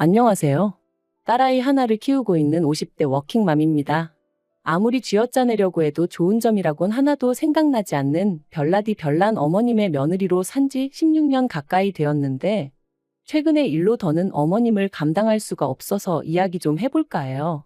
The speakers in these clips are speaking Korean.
안녕하세요. 딸아이 하나를 키우고 있는 50대 워킹맘입니다. 아무리 쥐어짜내려고 해도 좋은 점이라곤 하나도 생각나지 않는 별나디 별난 어머님의 며느리로 산 지 16년 가까이 되었는데, 최근에 일로 더는 어머님을 감당할 수가 없어서 이야기 좀 해볼까 해요.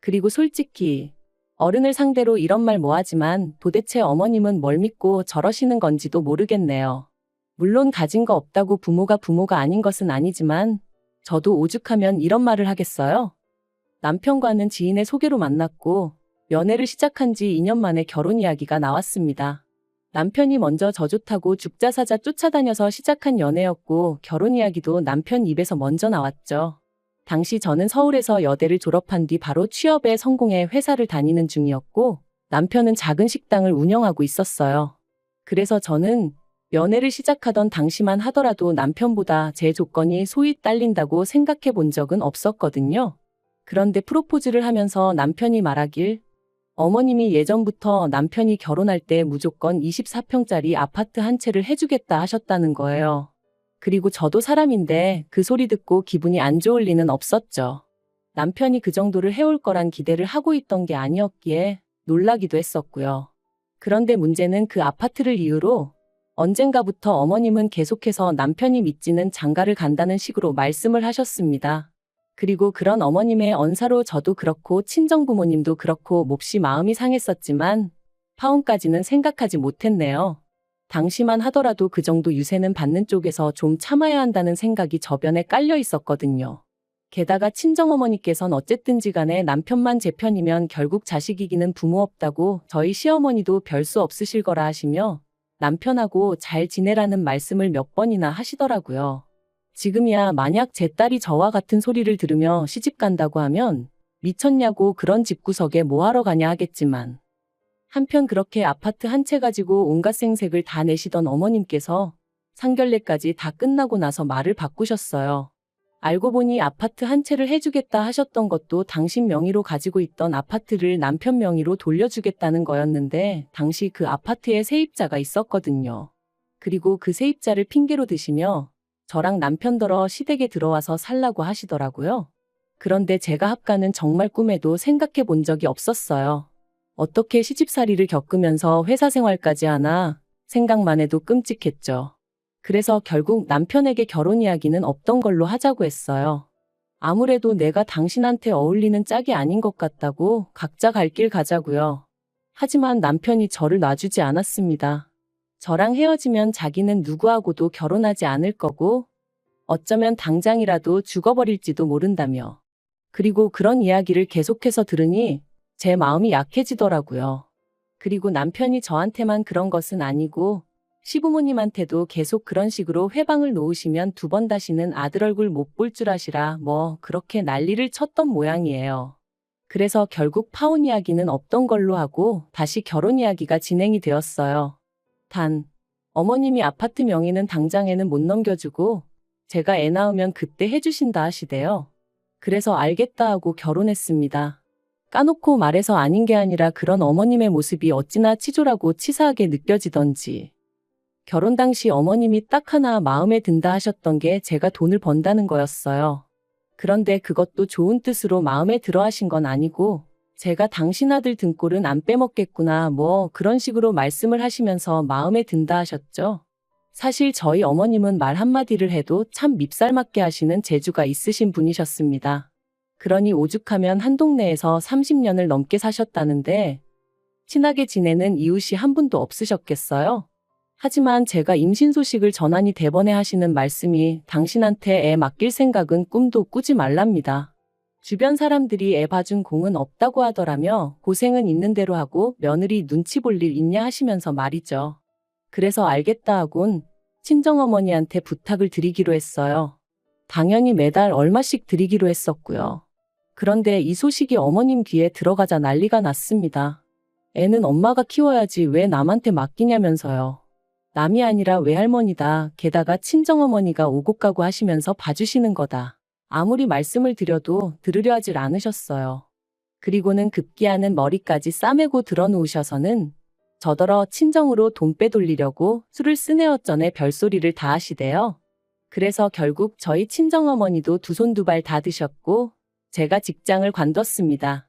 그리고 솔직히, 어른을 상대로 이런 말 뭐하지만 도대체 어머님은 뭘 믿고 저러시는 건지도 모르겠네요. 물론 가진 거 없다고 부모가 부모가 아닌 것은 아니지만, 저도 오죽하면 이런 말을 하겠어요? 남편과는 지인의 소개로 만났고, 연애를 시작한 지 2년 만에 결혼 이야기가 나왔습니다. 남편이 먼저 저 좋다고 죽자사자 쫓아다녀서 시작한 연애였고, 결혼 이야기도 남편 입에서 먼저 나왔죠. 당시 저는 서울에서 여대를 졸업한 뒤 바로 취업에 성공해 회사를 다니는 중이었고, 남편은 작은 식당을 운영하고 있었어요. 그래서 저는 연애를 시작하던 당시만 하더라도 남편보다 제 조건이 소위 딸린다고 생각해 본 적은 없었거든요. 그런데 프로포즈를 하면서 남편이 말하길 어머님이 예전부터 남편이 결혼할 때 무조건 24평짜리 아파트 한 채를 해주겠다 하셨다는 거예요. 그리고 저도 사람인데 그 소리 듣고 기분이 안 좋을 리는 없었죠. 남편이 그 정도를 해올 거란 기대를 하고 있던 게 아니었기에 놀라기도 했었고요. 그런데 문제는 그 아파트를 이유로 언젠가부터 어머님은 계속해서 남편이 믿지는 장가를 간다는 식으로 말씀을 하셨습니다. 그리고 그런 어머님의 언사로 저도 그렇고 친정 부모님도 그렇고 몹시 마음이 상했었지만 파혼까지는 생각하지 못했네요. 당시만 하더라도 그 정도 유세는 받는 쪽에서 좀 참아야 한다는 생각이 저변에 깔려 있었거든요. 게다가 친정어머니께선 어쨌든지 간에 남편만 제 편이면 결국 자식이기는 부모 없다고 저희 시어머니도 별 수 없으실 거라 하시며 남편하고 잘 지내라는 말씀을 몇 번이나 하시더라고요. 지금이야 만약 제 딸이 저와 같은 소리를 들으며 시집 간다고 하면 미쳤냐고 그런 집구석에 뭐하러 가냐 하겠지만 한편 그렇게 아파트 한 채 가지고 온갖 생색을 다 내시던 어머님께서 상견례까지 다 끝나고 나서 말을 바꾸셨어요. 알고 보니 아파트 한 채를 해주겠다 하셨던 것도 당신 명의로 가지고 있던 아파트를 남편 명의로 돌려주겠다는 거였는데 당시 그 아파트에 세입자가 있었거든요. 그리고 그 세입자를 핑계로 드시며 저랑 남편더러 시댁에 들어와서 살라고 하시더라고요. 그런데 제가 합가는 정말 꿈에도 생각해 본 적이 없었어요. 어떻게 시집살이를 겪으면서 회사 생활까지 하나 생각만 해도 끔찍했죠. 그래서 결국 남편에게 결혼 이야기는 없던 걸로 하자고 했어요. 아무래도 내가 당신한테 어울리는 짝이 아닌 것 같다고 각자 갈 길 가자고요. 하지만 남편이 저를 놔주지 않았습니다. 저랑 헤어지면 자기는 누구하고도 결혼하지 않을 거고 어쩌면 당장이라도 죽어버릴지도 모른다며. 그리고 그런 이야기를 계속해서 들으니 제 마음이 약해지더라고요. 그리고 남편이 저한테만 그런 것은 아니고 시부모님한테도 계속 그런 식으로 회방을 놓으시면 두 번 다시는 아들 얼굴 못 볼 줄 아시라 뭐 그렇게 난리를 쳤던 모양이에요. 그래서 결국 파혼 이야기는 없던 걸로 하고 다시 결혼 이야기가 진행이 되었어요. 단, 어머님이 아파트 명의는 당장에는 못 넘겨주고 제가 애 낳으면 그때 해주신다 하시대요. 그래서 알겠다 하고 결혼했습니다. 까놓고 말해서 아닌 게 아니라 그런 어머님의 모습이 어찌나 치졸하고 치사하게 느껴지던지. 결혼 당시 어머님이 딱 하나 마음에 든다 하셨던 게 제가 돈을 번다는 거였어요. 그런데 그것도 좋은 뜻으로 마음에 들어 하신 건 아니고, 제가 당신 아들 등골은 안 빼먹겠구나, 뭐 그런 식으로 말씀을 하시면서 마음에 든다 하셨죠. 사실 저희 어머님은 말 한마디를 해도 참 밉살맞게 하시는 재주가 있으신 분이셨습니다. 그러니 오죽하면 한 동네에서 30년을 넘게 사셨다는데, 친하게 지내는 이웃이 한 분도 없으셨겠어요? 하지만 제가 임신 소식을 전하니 대번에 하시는 말씀이 당신한테 애 맡길 생각은 꿈도 꾸지 말랍니다. 주변 사람들이 애 봐준 공은 없다고 하더라며 고생은 있는 대로 하고 며느리 눈치 볼 일 있냐 하시면서 말이죠. 그래서 알겠다 하곤 친정어머니한테 부탁을 드리기로 했어요. 당연히 매달 얼마씩 드리기로 했었고요. 그런데 이 소식이 어머님 귀에 들어가자 난리가 났습니다. 애는 엄마가 키워야지 왜 남한테 맡기냐면서요. 남이 아니라 외할머니다. 게다가 친정어머니가 오고 가고 하시면서 봐주시는 거다. 아무리 말씀을 드려도 들으려 하질 않으셨어요. 그리고는 급기야는 머리까지 싸매고 들어놓으셔서는 저더러 친정으로 돈 빼돌리려고 술을 쓰네 어쩌네 별소리를 다 하시대요. 그래서 결국 저희 친정어머니도 두 손 두 발 다 드셨고 제가 직장을 관뒀습니다.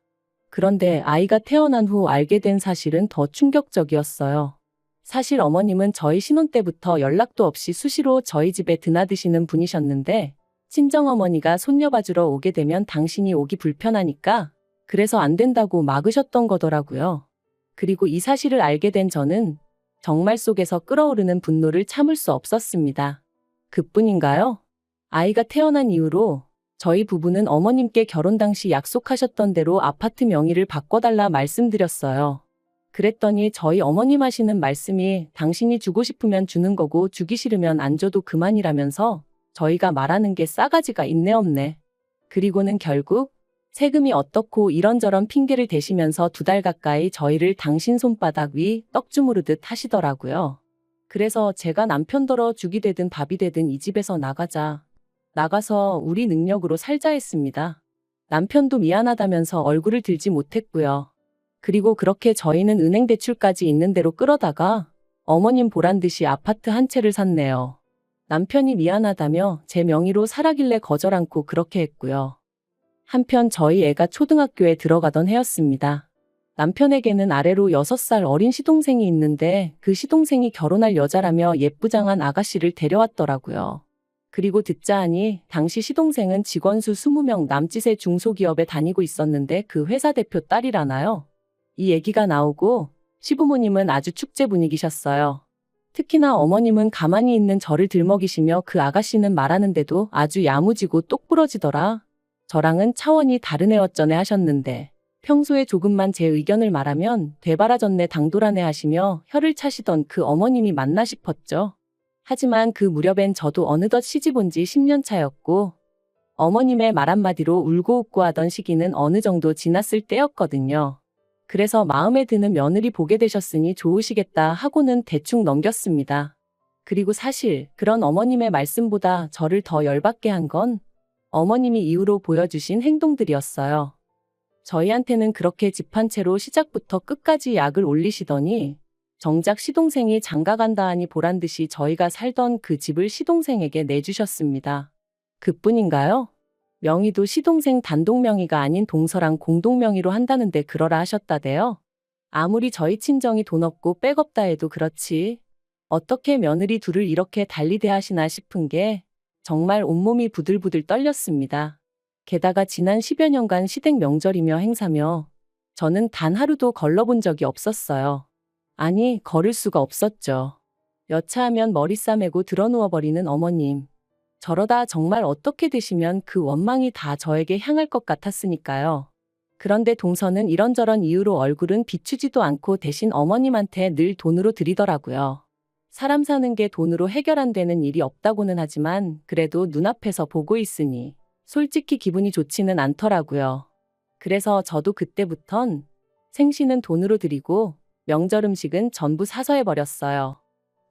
그런데 아이가 태어난 후 알게 된 사실은 더 충격적이었어요. 사실 어머님은 저희 신혼 때부터 연락도 없이 수시로 저희 집에 드나드시는 분이셨는데 친정어머니가 손녀 봐주러 오게 되면 당신이 오기 불편하니까 그래서 안 된다고 막으셨던 거더라고요. 그리고 이 사실을 알게 된 저는 정말 속에서 끓어오르는 분노를 참을 수 없었습니다. 그뿐인가요? 아이가 태어난 이후로 저희 부부는 어머님께 결혼 당시 약속하셨던 대로 아파트 명의를 바꿔달라 말씀드렸어요. 그랬더니 저희 어머님 하시는 말씀이 당신이 주고 싶으면 주는 거고 주기 싫으면 안 줘도 그만이라면서 저희가 말하는 게 싸가지가 있네 없네. 그리고는 결국 세금이 어떻고 이런저런 핑계를 대시면서 두 달 가까이 저희를 당신 손바닥 위 떡 주무르듯 하시더라고요. 그래서 제가 남편더러 죽이 되든 밥이 되든 이 집에서 나가자. 나가서 우리 능력으로 살자 했습니다. 남편도 미안하다면서 얼굴을 들지 못했고요. 그리고 그렇게 저희는 은행 대출까지 있는 대로 끌어다가 어머님 보란 듯이 아파트 한 채를 샀네요. 남편이 미안하다며 제 명의로 살아길래 거절 않고 그렇게 했고요. 한편 저희 애가 초등학교에 들어가던 해였습니다. 남편에게는 아래로 6살 어린 시동생이 있는데 그 시동생이 결혼할 여자라며 예쁘장한 아가씨를 데려왔더라고요. 그리고 듣자 하니 당시 시동생은 직원 수 20명 남짓의 중소기업에 다니고 있었는데 그 회사 대표 딸이라나요? 이 얘기가 나오고 시부모님은 아주 축제 분위기셨어요. 특히나 어머님은 가만히 있는 저를 들먹이시며 그 아가씨는 말하는데도 아주 야무지고 똑부러지더라. 저랑은 차원이 다른 애어쩌네 하셨는데 평소에 조금만 제 의견을 말하면 되바라졌네 당돌하네 하시며 혀를 차시던 그 어머님이 맞나 싶었죠. 하지만 그 무렵엔 저도 어느덧 시집 온 지 10년 차였고 어머님의 말 한마디로 울고 웃고 하던 시기는 어느 정도 지났을 때였거든요. 그래서 마음에 드는 며느리 보게 되셨으니 좋으시겠다 하고는 대충 넘겼습니다. 그리고 사실 그런 어머님의 말씀보다 저를 더 열받게 한 건 어머님이 이후로 보여주신 행동들이었어요. 저희한테는 그렇게 집 한 채로 시작부터 끝까지 약을 올리시더니 정작 시동생이 장가간다 하니 보란 듯이 저희가 살던 그 집을 시동생에게 내주셨습니다. 그뿐인가요? 명의도 시동생 단독 명의가 아닌 동서랑 공동 명의로 한다는데 그러라 하셨다대요. 아무리 저희 친정이 돈 없고 백없다 해도 그렇지. 어떻게 며느리 둘을 이렇게 달리 대하시나 싶은 게 정말 온몸이 부들부들 떨렸습니다. 게다가 지난 10여 년간 시댁 명절이며 행사며 저는 단 하루도 걸러본 적이 없었어요. 아니, 걸을 수가 없었죠. 여차하면 머리 싸매고 드러누워버리는 어머님. 저러다 정말 어떻게 되시면 그 원망이 다 저에게 향할 것 같았으니까요. 그런데 동서는 이런저런 이유로 얼굴은 비추지도 않고 대신 어머님한테 늘 돈으로 드리더라고요. 사람 사는 게 돈으로 해결 안 되는 일이 없다고는 하지만 그래도 눈앞에서 보고 있으니 솔직히 기분이 좋지는 않더라고요. 그래서 저도 그때부턴 생신은 돈으로 드리고 명절 음식은 전부 사서 해버렸어요.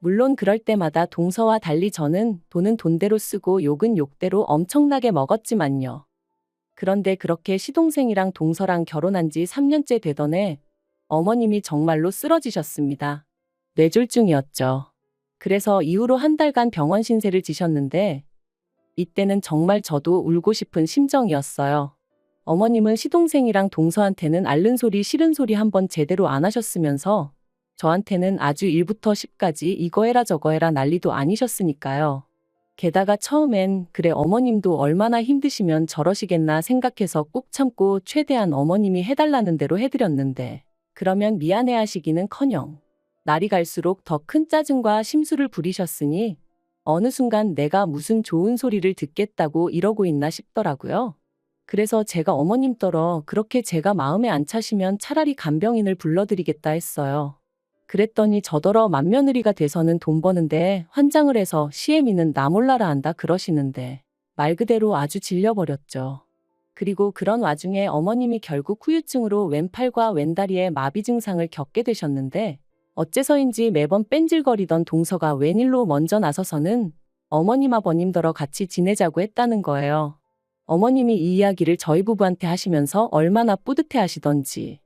물론 그럴 때마다 동서와 달리 저는 돈은 돈대로 쓰고 욕은 욕대로 엄청나게 먹었지만요. 그런데 그렇게 시동생이랑 동서랑 결혼한 지 3년째 되던 해 어머님이 정말로 쓰러지셨습니다. 뇌졸중이었죠. 그래서 이후로 한 달간 병원 신세를 지셨는데 이때는 정말 저도 울고 싶은 심정이었어요. 어머님은 시동생이랑 동서한테는 앓는 소리 싫은 소리 한번 제대로 안 하셨으면서 저한테는 아주 1부터 10까지 이거 해라 저거 해라 난리도 아니셨으니까요. 게다가 처음엔 그래 어머님도 얼마나 힘드시면 저러시겠나 생각해서 꾹 참고 최대한 어머님이 해달라는 대로 해드렸는데 그러면 미안해 하시기는 커녕 날이 갈수록 더 큰 짜증과 심술을 부리셨으니 어느 순간 내가 무슨 좋은 소리를 듣겠다고 이러고 있나 싶더라고요. 그래서 제가 어머님 떨어 그렇게 제가 마음에 안 차시면 차라리 간병인을 불러드리겠다 했어요. 그랬더니 저더러 맏며느리가 돼서는 돈 버는데 환장을 해서 시애미는 나 몰라라 한다 그러시는데 말 그대로 아주 질려버렸죠. 그리고 그런 와중에 어머님이 결국 후유증으로 왼팔과 왼다리에 마비 증상을 겪게 되셨는데 어째서인지 매번 뺀질거리던 동서가 웬일로 먼저 나서서는 어머님 아버님더러 같이 지내자고 했다는 거예요. 어머님이 이 이야기를 저희 부부한테 하시면서 얼마나 뿌듯해 하시던지.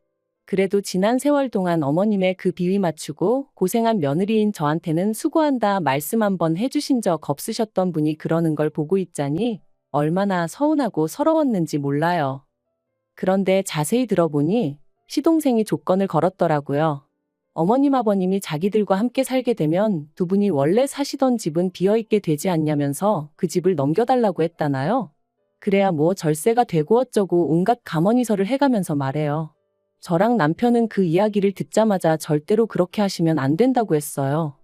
그래도 지난 세월 동안 어머님의 그 비위 맞추고 고생한 며느리인 저한테는 수고한다 말씀 한번 해주신 적 없으셨던 분이 그러는 걸 보고 있자니 얼마나 서운하고 서러웠는지 몰라요. 그런데 자세히 들어보니 시동생이 조건을 걸었더라고요. 어머님 아버님이 자기들과 함께 살게 되면 두 분이 원래 사시던 집은 비어있게 되지 않냐면서 그 집을 넘겨달라고 했다나요? 그래야 뭐 절세가 되고 어쩌고 온갖 감언이설을 해가면서 말해요. 저랑 남편은 그 이야기를 듣자마자 절대로 그렇게 하시면 안 된다고 했어요.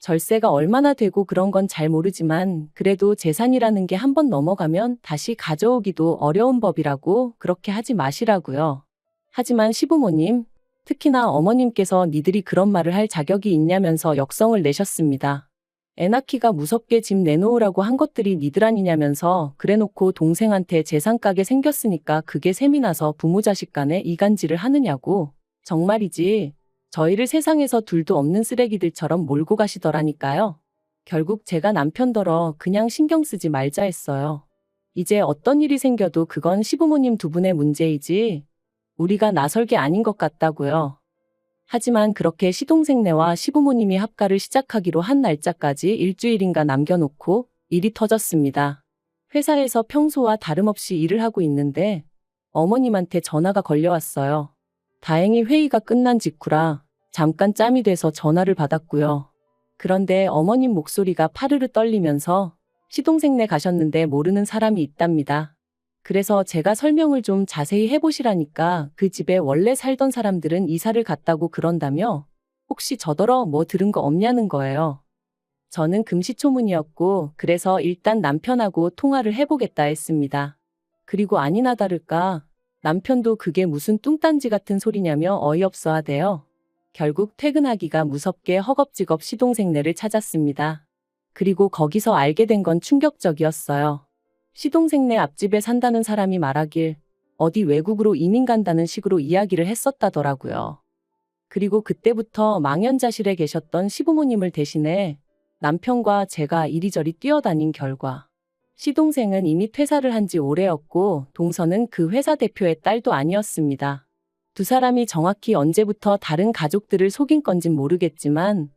절세가 얼마나 되고 그런 건 잘 모르지만 그래도 재산이라는 게 한 번 넘어가면 다시 가져오기도 어려운 법이라고 그렇게 하지 마시라고요. 하지만 시부모님, 특히나 어머님께서 니들이 그런 말을 할 자격이 있냐면서 역성을 내셨습니다. 애 낳기가 무섭게 집 내놓으라고 한 것들이 니들 아니냐면서 그래놓고 동생한테 재산 가게 생겼으니까 그게 셈이 나서 부모 자식 간에 이간질을 하느냐고. 정말이지. 저희를 세상에서 둘도 없는 쓰레기들처럼 몰고 가시더라니까요. 결국 제가 남편더러 그냥 신경 쓰지 말자 했어요. 이제 어떤 일이 생겨도 그건 시부모님 두 분의 문제이지 우리가 나설 게 아닌 것 같다고요. 하지만 그렇게 시동생네와 시부모님이 합가를 시작하기로 한 날짜까지 일주일인가 남겨놓고 일이 터졌습니다. 회사에서 평소와 다름없이 일을 하고 있는데 어머님한테 전화가 걸려왔어요. 다행히 회의가 끝난 직후라 잠깐 짬이 돼서 전화를 받았고요. 그런데 어머님 목소리가 파르르 떨리면서 시동생네 가셨는데 모르는 사람이 있답니다. 그래서 제가 설명을 좀 자세히 해보시라니까 그 집에 원래 살던 사람들은 이사를 갔다고 그런다며 혹시 저더러 뭐 들은 거 없냐는 거예요. 저는 금시초문이었고 그래서 일단 남편하고 통화를 해보겠다 했습니다. 그리고 아니나 다를까 남편도 그게 무슨 뚱딴지 같은 소리냐며 어이없어 하대요. 결국 퇴근하기가 무섭게 허겁지겁 시동생네를 찾았습니다. 그리고 거기서 알게 된 건 충격적이었어요. 시동생네 앞집에 산다는 사람이 말하길 어디 외국으로 이민 간다는 식으로 이야기를 했었다더라고요. 그리고 그때부터 망연자실에 계셨던 시부모님을 대신해 남편과 제가 이리저리 뛰어다닌 결과 시동생은 이미 퇴사를 한 지 오래였고 동서는 그 회사 대표의 딸도 아니었습니다. 두 사람이 정확히 언제부터 다른 가족들을 속인 건진 모르겠지만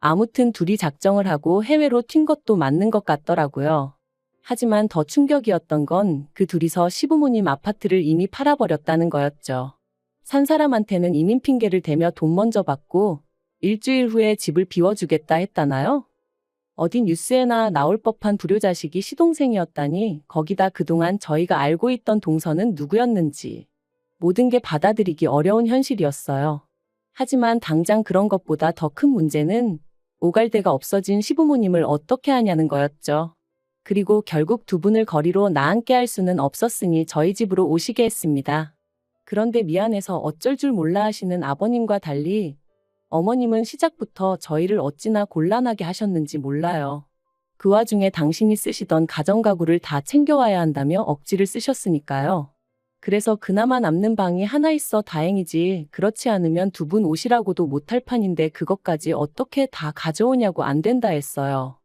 아무튼 둘이 작정을 하고 해외로 튄 것도 맞는 것 같더라고요. 하지만 더 충격이었던 건 그 둘이서 시부모님 아파트를 이미 팔아버렸다는 거였죠. 산 사람한테는 이민 핑계를 대며 돈 먼저 받고 일주일 후에 집을 비워주겠다 했다나요? 어디 뉴스에나 나올 법한 불효자식이 시동생이었다니 거기다 그동안 저희가 알고 있던 동서는 누구였는지 모든 게 받아들이기 어려운 현실이었어요. 하지만 당장 그런 것보다 더 큰 문제는 오갈 데가 없어진 시부모님을 어떻게 하냐는 거였죠. 그리고 결국 두 분을 거리로 나앉게 할 수는 없었으니 저희 집으로 오시게 했습니다. 그런데 미안해서 어쩔 줄 몰라 하시는 아버님과 달리 어머님은 시작부터 저희를 어찌나 곤란하게 하셨는지 몰라요. 그 와중에 당신이 쓰시던 가정가구를 다 챙겨와야 한다며 억지를 쓰셨으니까요. 그래서 그나마 남는 방이 하나 있어 다행이지 그렇지 않으면 두 분 오시라고도 못할 판인데 그것까지 어떻게 다 가져오냐고 안 된다 했어요.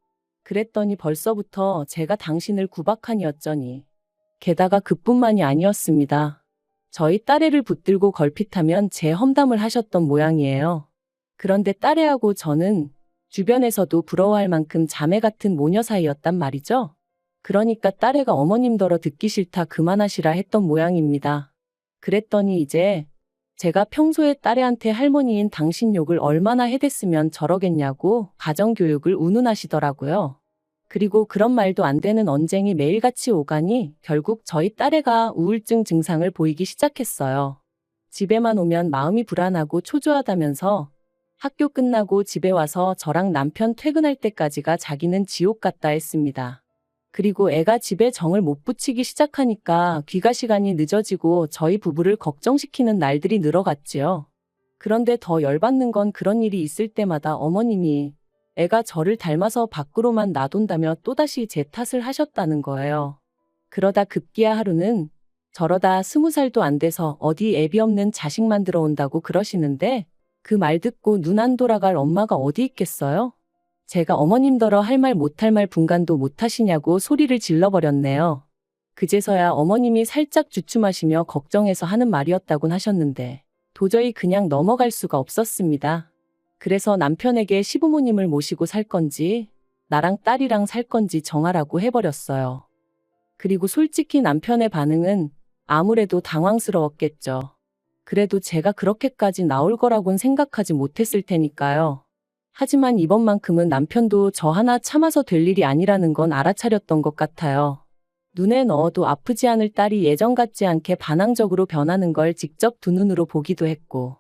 그랬더니 벌써부터 제가 당신을 구박하니 어쩌니. 게다가 그뿐만이 아니었습니다. 저희 딸애를 붙들고 걸핏하면 제 험담을 하셨던 모양이에요. 그런데 딸애하고 저는 주변에서도 부러워할 만큼 자매 같은 모녀 사이였단 말이죠. 그러니까 딸애가 어머님더러 듣기 싫다 그만하시라 했던 모양입니다. 그랬더니 이제 제가 평소에 딸애한테 할머니인 당신 욕을 얼마나 해댔으면 저러겠냐고 가정교육을 운운하시더라고요. 그리고 그런 말도 안 되는 언쟁이 매일같이 오가니 결국 저희 딸애가 우울증 증상을 보이기 시작했어요. 집에만 오면 마음이 불안하고 초조하다면서 학교 끝나고 집에 와서 저랑 남편 퇴근할 때까지가 자기는 지옥 같다 했습니다. 그리고 애가 집에 정을 못 붙이기 시작하니까 귀가 시간이 늦어지고 저희 부부를 걱정시키는 날들이 늘어갔지요. 그런데 더 열받는 건 그런 일이 있을 때마다 어머님이 애가 저를 닮아서 밖으로만 놔둔다며 또다시 제 탓을 하셨다는 거예요. 그러다 급기야 하루는 저러다 스무 살도 안 돼서 어디 애비 없는 자식 만 들어 온다고 그러시는데 그 말 듣고 눈 안 돌아갈 엄마가 어디 있겠어요? 제가 어머님더러 할 말 못할 말 분간도 못하시냐고 소리를 질러버렸네요. 그제서야 어머님이 살짝 주춤하시며 걱정해서 하는 말이었다곤 하셨는데 도저히 그냥 넘어갈 수가 없었습니다. 그래서 남편에게 시부모님을 모시고 살 건지, 나랑 딸이랑 살 건지 정하라고 해버렸어요. 그리고 솔직히 남편의 반응은 아무래도 당황스러웠겠죠. 그래도 제가 그렇게까지 나올 거라곤 생각하지 못했을 테니까요. 하지만 이번만큼은 남편도 저 하나 참아서 될 일이 아니라는 건 알아차렸던 것 같아요. 눈에 넣어도 아프지 않을 딸이 예전 같지 않게 반항적으로 변하는 걸 직접 두 눈으로 보기도 했고.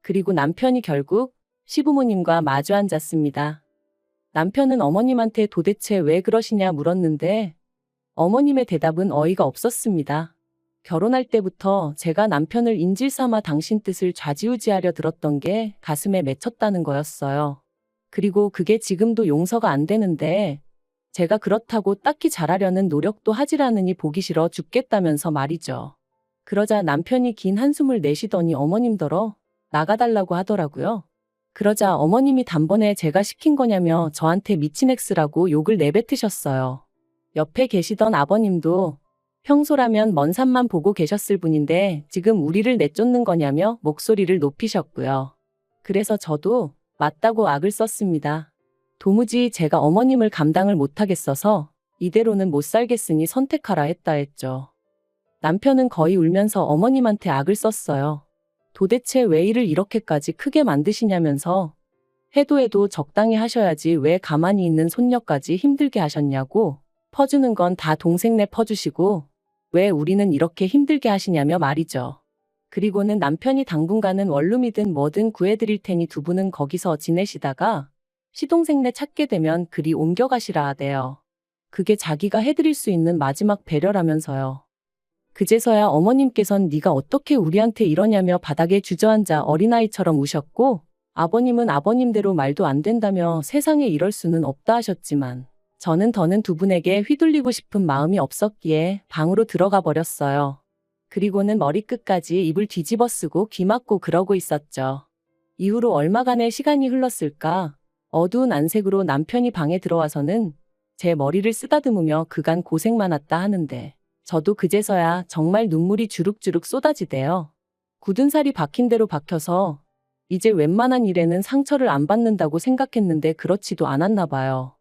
그리고 남편이 결국 시부모님과 마주 앉았습니다. 남편은 어머님한테 도대체 왜 그러시냐 물었는데 어머님의 대답은 어이가 없었습니다. 결혼할 때부터 제가 남편을 인질 삼아 당신 뜻을 좌지우지하려 들었던 게 가슴에 맺혔다는 거였어요. 그리고 그게 지금도 용서가 안 되는데 제가 그렇다고 딱히 잘하려는 노력도 않으니 보기 싫어 죽겠다면서 말이죠. 그러자 남편이 긴 한숨을 내쉬더니 어머님더러 나가달라고 하더라고요. 그러자 어머님이 단번에 제가 시킨 거냐며 저한테 미친 엑스라고 욕을 내뱉으셨어요. 옆에 계시던 아버님도 평소라면 먼 산만 보고 계셨을 분인데 지금 우리를 내쫓는 거냐며 목소리를 높이셨고요. 그래서 저도 맞다고 악을 썼습니다. 도무지 제가 어머님을 감당을 못하겠어서 이대로는 못 살겠으니 선택하라 했다 했죠. 남편은 거의 울면서 어머님한테 악을 썼어요. 도대체 왜 일을 이렇게까지 크게 만드시냐면서 해도 해도 적당히 하셔야지 왜 가만히 있는 손녀까지 힘들게 하셨냐고 퍼주는 건 다 동생네 퍼주시고 왜 우리는 이렇게 힘들게 하시냐며 말이죠. 그리고는 남편이 당분간은 원룸이든 뭐든 구해드릴 테니 두 분은 거기서 지내시다가 시동생네 찾게 되면 그리 옮겨가시라 하대요. 그게 자기가 해드릴 수 있는 마지막 배려라면서요. 그제서야 어머님께선 네가 어떻게 우리한테 이러냐며 바닥에 주저앉아 어린아이처럼 우셨고 아버님은 아버님대로 말도 안 된다며 세상에 이럴 수는 없다 하셨지만 저는 더는 두 분에게 휘둘리고 싶은 마음이 없었기에 방으로 들어가 버렸어요. 그리고는 머리끝까지 입을 뒤집어 쓰고 귀 막고 그러고 있었죠. 이후로 얼마간의 시간이 흘렀을까? 어두운 안색으로 남편이 방에 들어와서는 제 머리를 쓰다듬으며 그간 고생 많았다 하는데 저도 그제서야 정말 눈물이 주룩주룩 쏟아지대요. 굳은 살이 박힌 대로 박혀서 이제 웬만한 일에는 상처를 안 받는다고 생각했는데 그렇지도 않았나 봐요.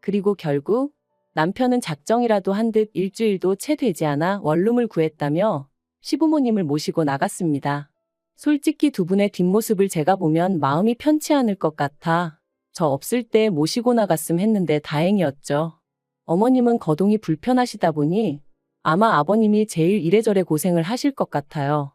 그리고 결국 남편은 작정이라도 한 듯 일주일도 채 되지 않아 원룸을 구했다며 시부모님을 모시고 나갔습니다. 솔직히 두 분의 뒷모습을 제가 보면 마음이 편치 않을 것 같아 저 없을 때 모시고 나갔음 했는데 다행이었죠. 어머님은 거동이 불편하시다 보니 아마 아버님이 제일 이래저래 고생을 하실 것 같아요.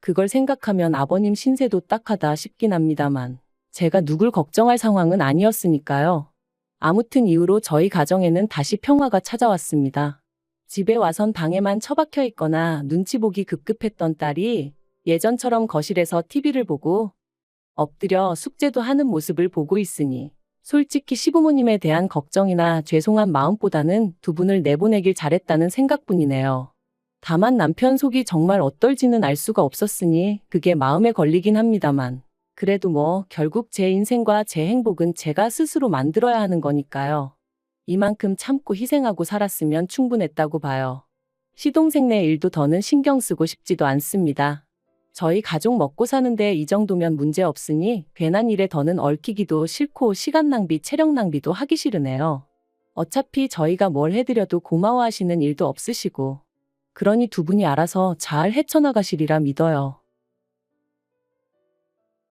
그걸 생각하면 아버님 신세도 딱하다 싶긴 합니다만 제가 누굴 걱정할 상황은 아니었으니까요. 아무튼 이후로 저희 가정에는 다시 평화가 찾아왔습니다. 집에 와선 방에만 처박혀 있거나 눈치 보기 급급했던 딸이 예전처럼 거실에서 TV를 보고 엎드려 숙제도 하는 모습을 보고 있으니 솔직히 시부모님에 대한 걱정이나 죄송한 마음보다는 두 분을 내보내길 잘했다는 생각뿐이네요. 다만 남편 속이 정말 어떨지는 알 수가 없었으니 그게 마음에 걸리긴 합니다만 그래도 뭐 결국 제 인생과 제 행복은 제가 스스로 만들어야 하는 거니까요. 이만큼 참고 희생하고 살았으면 충분했다고 봐요. 시동생네 일도 더는 신경 쓰고 싶지도 않습니다. 저희 가족 먹고 사는데 이 정도면 문제 없으니 괜한 일에 더는 얽히기도 싫고 시간 낭비, 체력 낭비도 하기 싫으네요. 어차피 저희가 뭘 해드려도 고마워하시는 일도 없으시고 그러니 두 분이 알아서 잘 헤쳐나가시리라 믿어요.